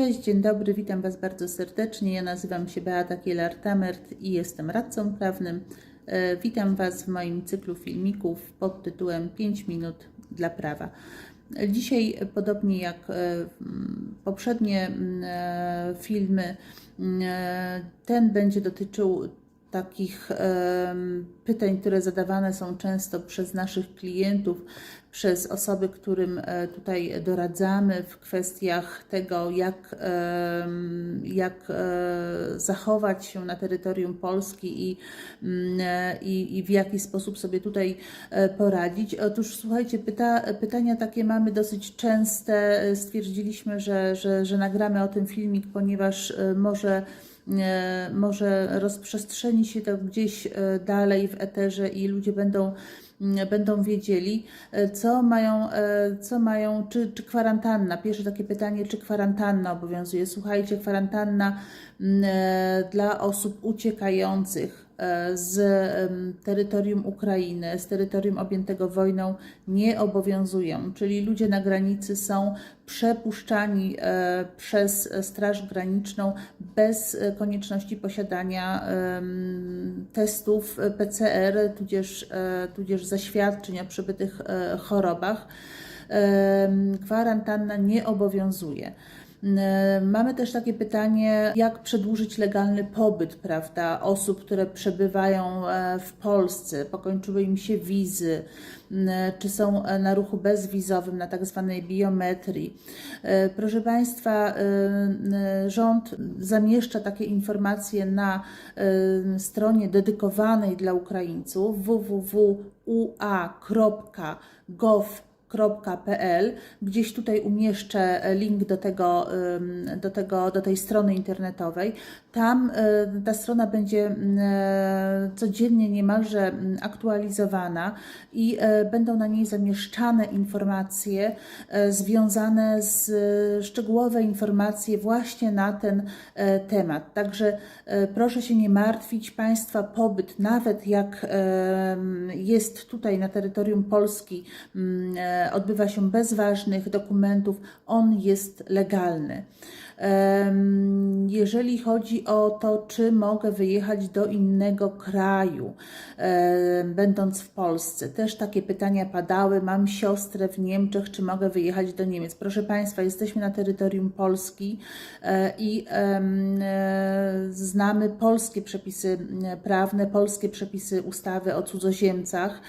Cześć, dzień dobry, witam Was bardzo serdecznie. Ja nazywam się Beata Kielar-Tamert i jestem radcą prawnym. E, Witam Was w moim cyklu filmików pod tytułem 5 minut dla prawa. Dzisiaj, podobnie jak e, poprzednie mm, e, filmy, mm, ten będzie dotyczył takich pytań, które zadawane są często przez naszych klientów, przez osoby, którym e, tutaj doradzamy w kwestiach tego, jak, jak e, zachować się na terytorium Polski i, mm, e, i, i w jaki sposób sobie tutaj poradzić. Otóż słuchajcie, pyta, pytania takie mamy dosyć częste. Stwierdziliśmy, że, że, że nagramy o tym filmik, ponieważ może może rozprzestrzeni się to gdzieś dalej w eterze i ludzie będą, będą wiedzieli, e, co mają, e, co mają czy, czy kwarantanna. Pierwsze takie pytanie, czy kwarantanna obowiązuje. Słuchajcie, kwarantanna m, e, dla osób uciekających z em, terytorium Ukrainy, z terytorium objętego wojną nie obowiązują, czyli ludzie na granicy są przepuszczani e, przez Straż Graniczną bez e, konieczności posiadania testów PCR, tudzież, e, tudzież zaświadczeń o przebytych e, chorobach. Kwarantanna nie obowiązuje. Mamy też takie pytanie, jak przedłużyć legalny pobyt, prawda, osób, które przebywają e, w Polsce, pokończyły im się wizy, czy są e, na ruchu bezwizowym, na tak zwanej biometrii. E, Proszę Państwa, rząd zamieszcza takie informacje na stronie dedykowanej dla Ukraińców www.ua.gov.pl. Gdzieś tutaj umieszczę link do, tego, do, tego, do tej strony internetowej. Tam y, ta strona będzie e, codziennie niemalże aktualizowana i e, będą na niej zamieszczane informacje e, związane z e, szczegółowe informacje właśnie na ten e, temat. Także e, proszę się nie martwić, Państwa pobyt, nawet jak jest tutaj na terytorium Polski, e, odbywa się bez ważnych dokumentów, on jest legalny. Jeżeli chodzi o to, czy mogę wyjechać do innego kraju, em, będąc w Polsce, też takie pytania padały. Mam siostrę w Niemczech, czy mogę wyjechać do Niemiec? Proszę Państwa, jesteśmy na terytorium Polski e, i e, znamy polskie przepisy prawne, polskie przepisy ustawy o cudzoziemcach.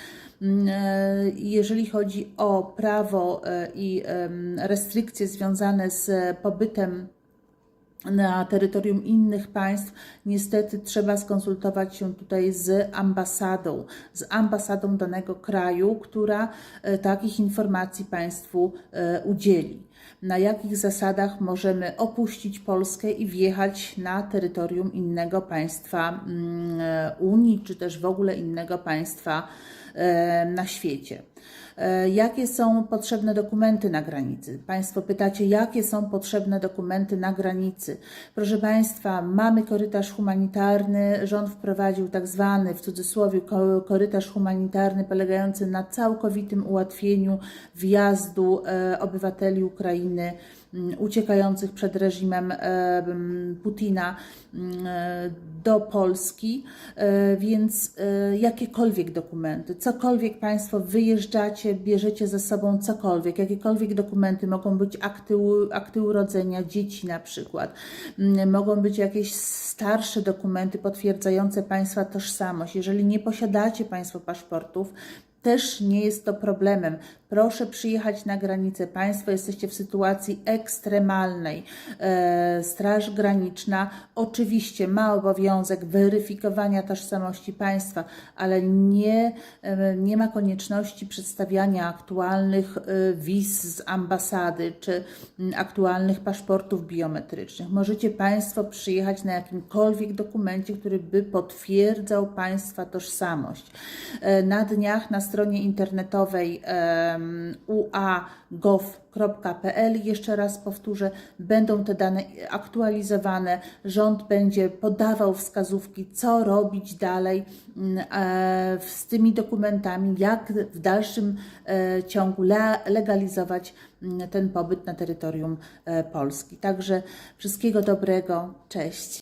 E, Jeżeli chodzi o prawo e, i restrykcje związane z pobytem na terytorium innych państw, niestety trzeba skonsultować się tutaj z ambasadą, z ambasadą danego kraju, która e, takich informacji Państwu e, udzieli. Na jakich zasadach możemy opuścić Polskę i wjechać na terytorium innego państwa mm, e, Unii, czy też w ogóle innego państwa na świecie. E, Jakie są potrzebne dokumenty na granicy? Państwo pytacie, jakie są potrzebne dokumenty na granicy? Proszę Państwa, mamy korytarz humanitarny. Rząd wprowadził tak zwany, w cudzysłowie, ko- korytarz humanitarny polegający na całkowitym ułatwieniu wjazdu e, obywateli Ukrainy uciekających przed reżimem e, Putina m, e, do Polski, e, więc jakiekolwiek dokumenty, cokolwiek Państwo wyjeżdżacie, bierzecie ze sobą cokolwiek, jakiekolwiek dokumenty, mogą być akty, akty urodzenia dzieci na przykład, m, mogą być jakieś starsze dokumenty potwierdzające Państwa tożsamość. Jeżeli nie posiadacie Państwo paszportów, też nie jest to problemem. Proszę przyjechać na granicę. Państwo jesteście w sytuacji ekstremalnej. E, Straż Graniczna oczywiście ma obowiązek weryfikowania tożsamości państwa, ale nie, e, nie ma konieczności przedstawiania aktualnych e, wiz z ambasady czy aktualnych paszportów biometrycznych. Możecie Państwo przyjechać na jakimkolwiek dokumencie, który by potwierdzał Państwa tożsamość. Na dniach na stronie internetowej ua.gov.pl. Jeszcze raz powtórzę, będą te dane aktualizowane. Rząd będzie podawał wskazówki, co robić dalej mm, e, z tymi dokumentami, jak w dalszym e, ciągu le- legalizować mm, ten pobyt na terytorium e, Polski. Także wszystkiego dobrego. Cześć.